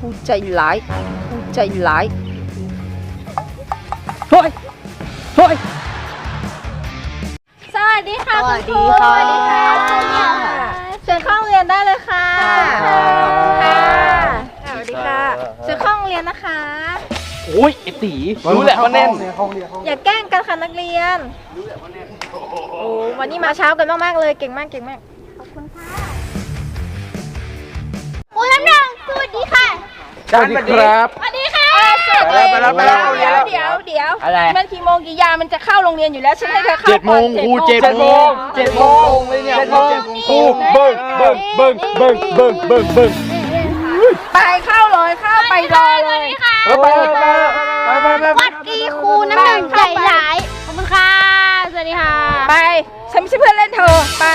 ผู้ใจร้าย ผู้ใจร้ายเฮ้ยเฮ้ย สวัสดีค่ะสวัสดีคุณครูค่ะ สวัสดีค่ะเชิญเข้าโรงเรียนได้เลยค่ะค่ะค่ะสวัสดีค่ะเชิญเข้าโรงเรียนนะคะ โอ้ยไอตีรู้แหละว่าแน่น อย่าแกล้งกันค่ะนักเรียน โอ้วันนี้มาเช้ากันมากๆเลย เก่งมากเก่งมากค สวัสดีครับ สวัสดีค่ะไปแล้วไปแล้วไปแล้ว เดี๋ยวเดี๋ยวเดี๋ยวอะไร มันกี่โมงกี่ยามมันจะเข้าโรงเรียนอยู่แล้วฉันให้เธอเข้าเจ็ดโมงก่อนครูเจ็ดโมงเจ็ดโมงเลยเนี่ยครูครูเบิ้งเบิ้งเบิ้งเบิ้งเบิ้งเบิ้งเบิ้งไปเข้าเลยเข้าไปรอเลยไปไปไปไปไปสวัสดีครูน้ำหนึ่งใจร้ายขอบคุณค่ะสวัสดีค่ะ ไปฉันไม่ใช่เพื่อนเล่นเธอไป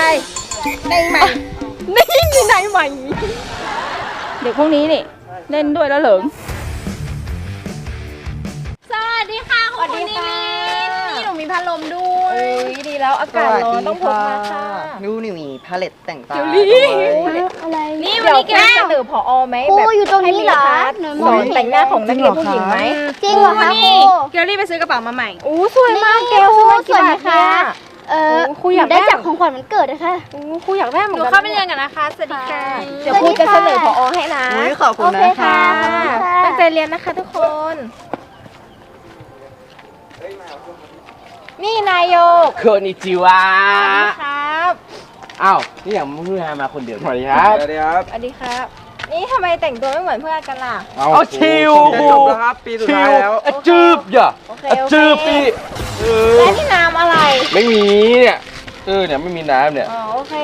ในใหม่นี่มีในใหม่เด็กพวกนี้นี่ เล่นด้วยแล้วเหลิง สวัสดีค่ะครูนิลินนี่หนูมีพัดลมด้วยเอ้ยดีแล้วอากาศร้อนต้องพกมาค่ะดูนี่มีพาเลตแต่งตาอะไรนี่วันนี้แกเสนอพอไหมครูแบบอยู่ตรงนี้เหรอให้มีคลาสหนูสมอองนไม่เห็นแต่งหน้าของนักเรียนผู้หญิงไหมจริงเหรอคะครูเกลลี่ไปซื้อกระเป๋ามาใหม่ อู้สวยมากเกลครูซื้อมาสวยไหมกี่บาทคะเนี่ย เออครูอยากได้ได้จากของขวัญวันเกิดนะคะอู้ครูอยากได้เหมือนกันหนูเข้าไปเรียนกันนะคะ สวัสดีค่ะสเดี๋ยววัสครูดีจะค่ะเสนอพอให้นะอุ๊ยขอบคุโอณเคนะค่ะคะขอบคุณค่ะ ตั้งใจเรียนนะคะทุกคน นี่นายโยกโคนิจิวะสวัสดีครับ อ้าวนี่อย่างมึงมาคนเดียวสวัสดีครับ สวัสดีครับ สวัสดีครับ นี่ทำไมแต่งตัวไม่เหมือนเพื่อนกันล่ะ เอาชิว จะจบแล้วครับ ปีสุดชิท้ายวแล้ว อะจืบอย่าโอเคอะโอเคจืบพี่เออและนี่น้ำอะ ไรไม่มีเนี่ยเออเนี่ยไม่มีน้ำเนี่ย อ๋อโอเค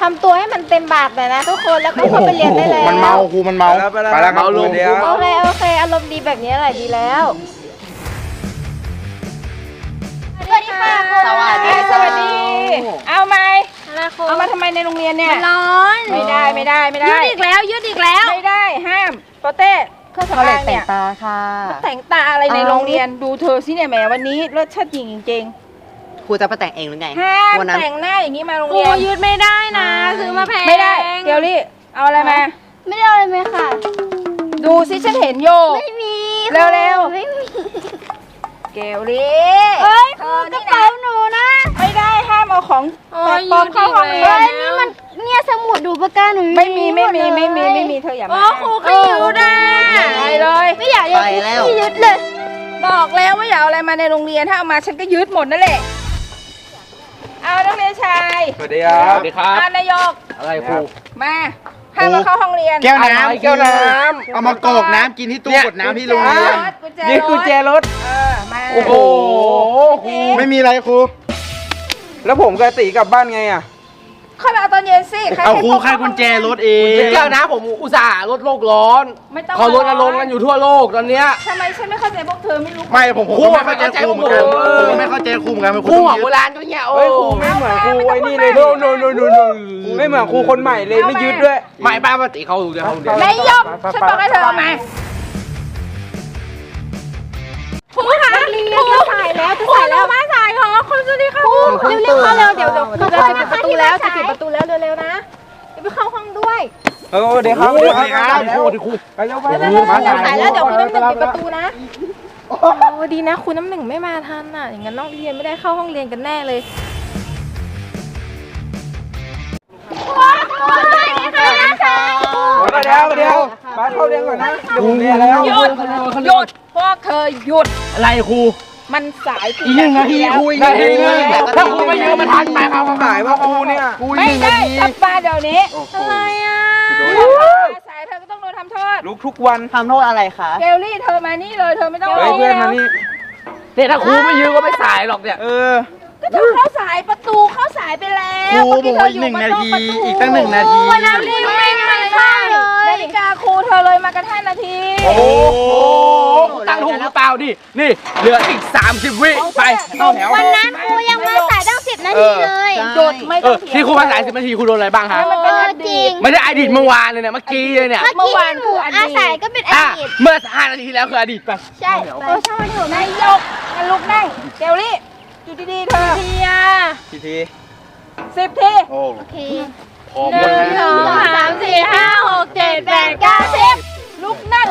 ทำตัวให้มันเต็มบาทหน่อยนะทุกคนแล้วก็เข้าไปเรียนได้แล้วมันเมาครูมันเมาไปแล้วไปแล้วเมาลงเดี๋ยว โอเคโอเคอารมณ์ดีแบบนี้แหละดีแล้วสวัสดีค่ะครูสวัสดีสวัสดี เอาไหมอะไรครูเอามาทำไมในโรงเรียนเนี่ย ร้อนไม่ได้ไม่ได้ไม่ได้ยืดอีกแล้วยืดอีกแล้ว ไม่ได้ห้ามโปเต้เครื่องสำพาเลอาตงแต่เนี่งยตาค่ะ แต่งตาอะไรในเอาโรงเรียนดูเธอสิเนี่ยแหมวันนี้เลิศชัดจริงจริง ครูจะไปแต่งเองหรือไงๆห้ามวันนั้น แต่งหน้าอย่างนี้มาโรงครูเรียนยืดไม่ได้นะ ซื้อมาแพงไม่ได้เกลลี่เอาอะไรมา ไม่ได้เอาอะไรไหมค่ะ ดูสิฉันเห็นโยกไม่มีเร็วๆไม่มีเกลลี่เอ้ยเธครูอกระนี่เป๋านะหนูนะไม่ได้ห้ามเอาของแปลกปลอมเข้าห้องเรียเอ้นยนี่มันเนี่ยสมุดดูปากกาหนูไม่มีไม่มีหดเลยไม่มีไม่มีเธออย่ามาโอ้ครูก็อยู่ได้ไปเลย ไม่อยากเรียนไปแล้วที่ยึดเลย บอกแล้วว่าอย่าเอาอะไรมาในโรงเรียนถ้าเอามาฉันก็ยึดหมดนั่นแหละ เอานักเรียนชายสวัสดีครับสวัสดีครับอ่านายก อะไรครู มาห้ามมาเข้าห้องเรียนแก้วน้ำแก้วน้ำเอามากรอกน้ำกินที่ตู้กดน้ำที่โรงเรียนกุญแจนี่กุญแจรถ เออ มาโอ้โห ครู ไม่มีอะไรครู แล้วผมกับตีกลับบ้านไงอะ ค่อยมาเอาตอนเย็นสิใครเอาครูให้พกค่ากุญแจรถเองแก้วน้ำผมอุตส่าห์ลดโลกร้อนไม่ต้องเขาลดอารมณ์กันอยู่ทั่วโลกตอนเนี้ย ทำไมฉันไม่เข้าใจพวกเธอไม่รู้ไม่ผมผมก็ไม่เข้าใจครูเหมือนกันครูผมก็ไม่เข้าใจครูเหมือนกันเป็นคครูรูหัต้วองโบยึดราณก็เงี้ยโอ้เฮ้ยครูไม่เหมือนครูไอ้นี่เลยโนโนโนโนโนไม่เหมือนครูคนใหม่เลยไม่ยึดด้วย ไม่ป้าปฏิเขาดูเดี๋ยวเขาดูเดี๋ยวนายกฉันบอกให้เธอเอามาครูคะครูจะถ่ายแล้วจะถ่ายแล้วมาถ่ายของคุณสวัส ดีค่ะครูเร็วๆเข้าเร็วเดี๋ยวเดี๋ยวจะปิดประตูแล้วจะปิดประตูแล้วเร็วๆนะจะไปเข้าห้องด้วยเออเดี๋ยวครับครูเดี๋ยวสวัสดีคครัรับบครูที่ครูไปเร็วไปเร็วๆๆถ่ายแล้วเดี๋ยวคุณน้ำหนึ่งปิดประตูนะโอ้ดีนะคุณน้ำหนึ่งไม่มาทันอะอย่างนั้นน้องเรียนไม่ได้เข้าห้องเรียนกันแน่เลยเดี๋ยวเดี๋ยวมาเข้าเรียนก่อนนะเดี๋ยวผมเรียนแล้วหยุดหยุดพวกเธอหยุดอะไรครู มันสายอีกหนึ่งนาทีครูอีกหนานึ่งทีนานึทีงถ้าครูไม่ยืมมาทันไปครับสายว่าครูเนี่ยครูอีกไม่หนึ่งนาได้ทีกลับมาเดี๋ยวนี้อะไรอะสายเธอก็ต้องโดนทำโทษลุกทุกวันทำโทษอะไรคะเกลลี่เธอมานี่เลยเธอไม่ต้องเฮ้ยเพื่อนมานี่เนี่ยถ้าครูไม่ยืมก็ไม่สายหรอกเนี่ยเออก็เธอเข้าสายประตูเข้าสายไปแล้ควรูเมื่บอกเธว่าอีกหนึ่งนาทีอีกตั้งหนึ่งนาทีวันนั้นรีบไม่ทันค่ะนา ฬิกาครูเธอเลยมากระทั่งนาที โอ้โหตั้งถูกหรือเปล่าดินี่เหลืออีก 30 วิไปเข้าแถววันนั้นครูยังมาสายตั้งสิบนาทีเลยหยุดไม่เอต้อองเถียงที่ครูมาสายสิบนาทีครูโดนอะไรบ้างฮะมันเป็นอจดีริตงไม่ได้อดีตเมื่อวานเลยเนี่ยเมื่อกี้เลยเนี่ยเมื่อกี้หนูอาสายก็เป็นออะดีตเมื่อห้านาทีที่แล้วคืออดีตไปใช่เออช่างมันเถอะนายกงั้นลุกนั่งเกลลี่อยู่ดีๆเธอทีอะทีทีสิบทีโอ้โอเคพร้อมหนึ่งสองสามสี่ห้าหก เจ็ดแปดเก้าสิบลุกนั่ง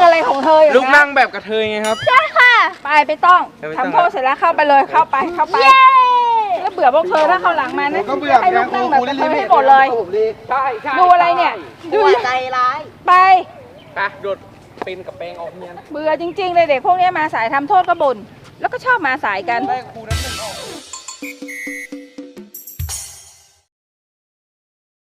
ตั้งแบบกระเทยไงครับใช่ค่ะ ไปไปต้องไปไม่ต้อง ทำโทษเสร็จแล้วเข้าไปเลยเข้าไปเข้าไปแล้วเบื่อพวกเธอถ้าเข้าหลังมานะก็เบื่อให้ลูกนั่งแบบกระเทยให้หมดเลย ใช่ใช่ดูอะไรเนี่ย ดูหัวใจร้าย ไป ไปโดดเป็นกับแปลงออกเนียนเบื่อจริงๆเลยเด็กพวกเนี้ยมาสายทำโทษก็บ่นแล้วก็ชอบมาสายกัน ได้ครูนะ